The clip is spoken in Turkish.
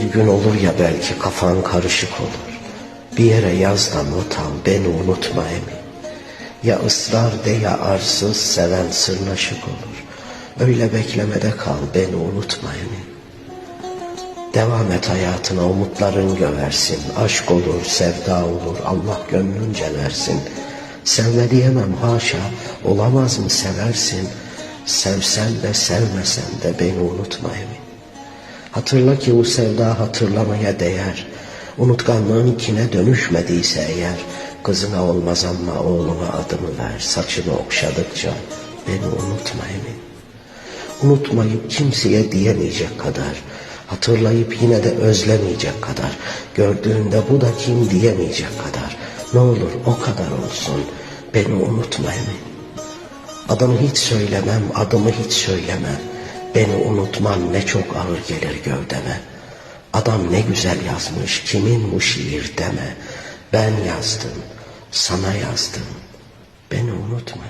Bir gün olur ya belki kafan karışık olur. Bir yere yaz da not al beni unutma emin. Ya ısrar de ya arsız seven sırnaşık olur. Öyle beklemede kal beni unutma emin. Devam et hayatına umutların göversin. Aşk olur, sevda olur, Allah gönlünce versin. Sevme diyemem haşa, olamaz mı seversin? Sevsen de sevmesen de beni unutma emin. Hatırla ki bu sevda hatırlamaya değer. Unutkanlığın kine dönüşmediyse eğer, kızına olmaz ama oğluna adımı ver. Saçını okşadıkça beni unutma emin. Unutmayıp kimseye diyemeyecek kadar, hatırlayıp yine de özlemeyecek kadar, gördüğünde bu da kim diyemeyecek kadar, ne olur o kadar olsun, beni unutma emin. Adımı hiç söylemem, adımı hiç söylemem, beni unutman ne çok ağır gelir gövdeme. Adam ne güzel yazmış, kimin bu şiir deme, ben yazdım, sana yazdım, beni unutma.